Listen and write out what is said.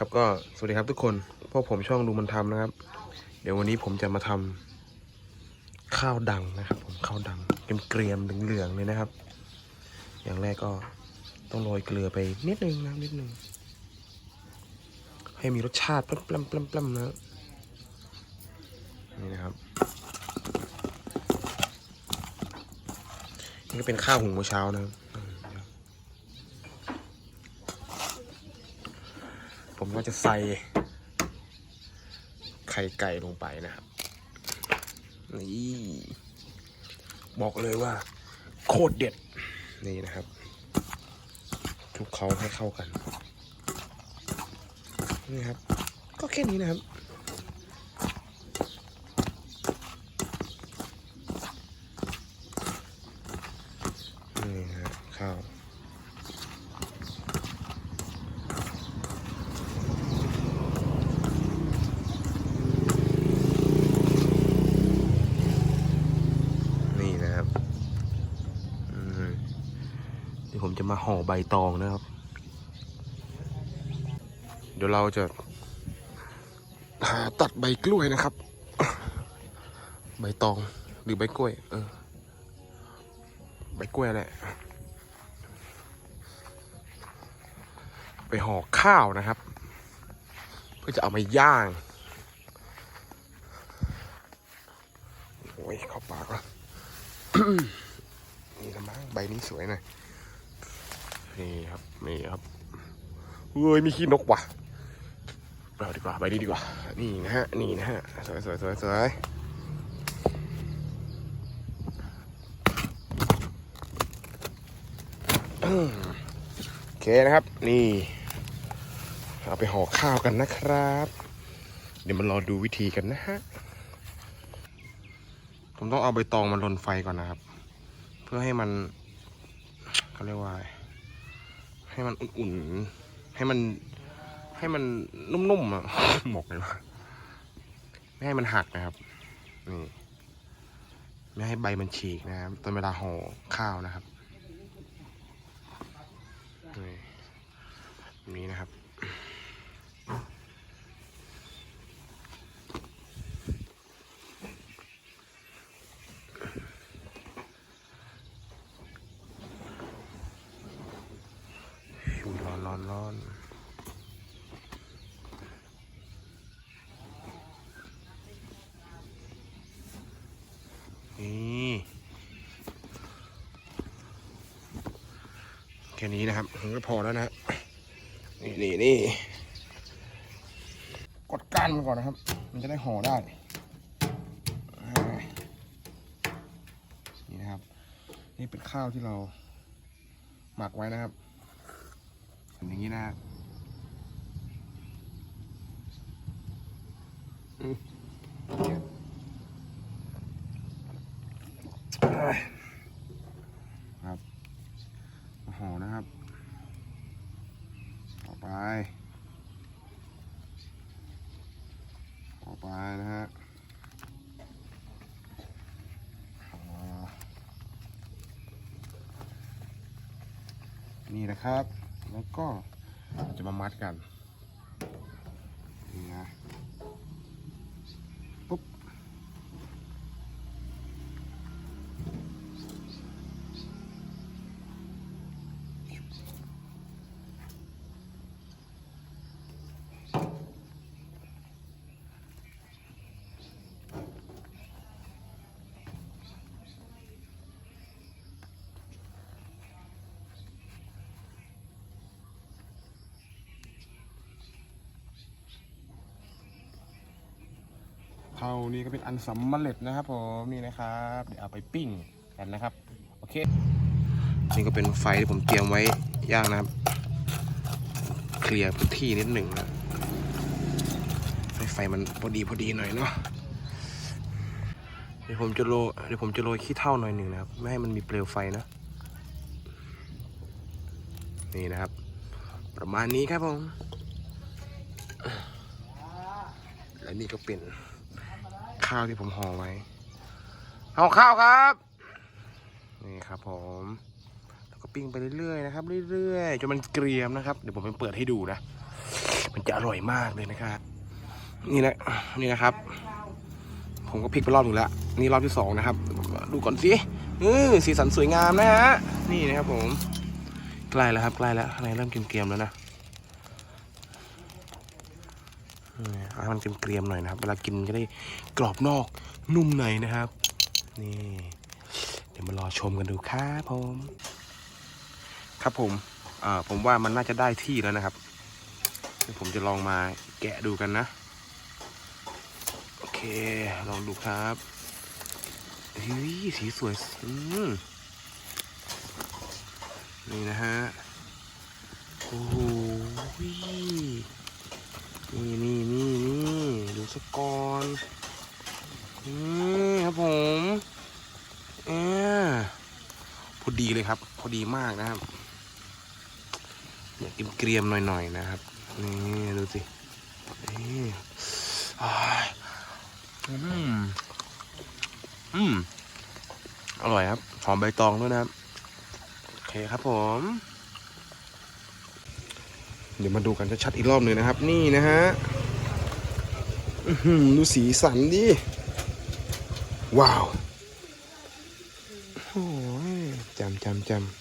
ครับก็สวัสดีครับทุกคนพวกผมช่องดูมันทำนะครับ เดี๋ยววันนี้ผมจะมาทำข้าวดังนะครับ ผมข้าวดังเกรียมๆเหลืองๆเลยนะครับ อย่างแรกก็ต้องโรยเกลือไปนิดนึงนะนิดนึงให้มีรสชาติปล้ำๆปล้ำๆนะนี่นะครับนี่ก็เป็นข้าวหุงเมื่อเช้านะครับอืมเดี๋ยว ผมก็จะใส่ไข่ไก่ลงไปนะครับ นี่ บอกเลยว่า โคตรเด็ด นี่นะครับคลุกเขาให้เข้ากัน นี่ครับ ก็แค่นี้นะครับ นี่ฮะข้าว นี่นะครับอืมเดี๋ยวผม จะมาห่อใบตองนะครับ เดี๋ยวเราจะหาตัดใบกล้วยนะครับ ใบตองหรือใบกล้วย เออ ใบกล้วยแหละไปห่อข้าวนะครับ เพื่อจะเอามาย่างโอ้ยเข้าปากแล้วนี่ละมั้งใบนี้สวยหน่อย นี่ครับนี่ครับเฮ้ยมีขี้นกว่ะเราดีกว่าใบนี้ดีกว่า นี่นะฮะนี่นะฮะสวยสวยสวยสวยโอเคนะครับ นี่เอาไปห่อข้าวกันนะครับ เดี๋ยวมารอดูวิธีกันนะฮะผมต้องเอาใบตองมันลนไฟก่อนนะครับ เพื่อให้มันเขาเรียกว่า ให้มันอุ่นๆ ให้มัน ให้มันนุ่มๆอะบอกเลยว่าไม่ให้มันหักนะครับ นี่ ไม่ให้ใบมันฉีกนะครับ ตอนเวลาห่อข้าวนะครับ นี่นี้นะครับ ร้อนนี่แค่นี้นะครับก็พอแล้วนะนี่นี่นี่กดกั้นมันก่อนนะครับ มันจะได้ห่อได้นี่นะครับ นี่เป็นข้าวที่เราหมักไว้นะครับ อย่างนี้นะอืมเอ้ยครับห่อนะครับ ต่อไป ต่อไปนะฮะนี่นะครับ แล้วก็จะมามัดกันนะ ปุ๊บ เท่านี้ก็เป็นอันสำเร็จนะครับผมนี่นะครับ เดี๋ยวเอาไปปิ้งกันนะครับ โอเค นี่ก็เป็นไฟที่ผมเตรียมไว้ย่างนะครับ เคลียร์พื้นที่นิดหนึ่งนะให้ไฟมันพอดีพอดีหน่อยเนาะเดี๋ยวผมจะโรยเดี๋ยวผมจะโรยขี้เท่าหน่อยหนึ่งนะครับ ไม่ให้มันมีเปลวไฟนะ นี่นะครับ ประมาณนี้ครับผมและนี่ก็เป็น ข้าวที่ผมห่อไว้ห่อข้าวครับ นี่ครับผมแล้วก็ปิ้งไปเรื่อยๆนะครับเรื่อยๆจนมันเกรียมนะครับ เดี๋ยวผมไปเปิดให้ดูนะ มันจะอร่อยมากเลยนะครับ นี่นะนี่นะครับ ผมก็พลิกไปรอบหนึ่งแล้วนี่รอบที่สองนะครับ ดูก่อนสิเออสีสันสวยงามนะฮะนี่นะครับผมใกล้แล้วครับใกล้แล้วข้างในเริ่มเกรียมๆแล้วนะเออเอา ให้มันเกรียมๆหน่อยนะครับ เวลากินก็ได้กรอบนอกนุ่มในนะครับ นี่ เดี๋ยวมารอชมกันดูครับผม ครับผมผมว่ามันน่าจะได้ที่แล้วนะครับเดี๋ยวผมจะลองมาแกะดูกันนะ โอเค ลองดูครับเฮ้ยสีสวยนี่นะฮะ โอ้โห นี่นี่นี่นี่ดูสกก่อนนี่ครับผมเออพอดีเลยครับ พอดีมากนะครับเนี่ยเกรียมๆหน่อยๆนะครับ นี่ดูสินี่อ้ายอืมอืมอร่อยครับ หอมใบตองด้วยนะครับ โอเคครับผม เดี๋ยวมาดูกันชัดๆอีกรอบหนึ่งนะครับ นี่นะฮะดูสีสันดิ ว้าวโอ้ยจำจำจำ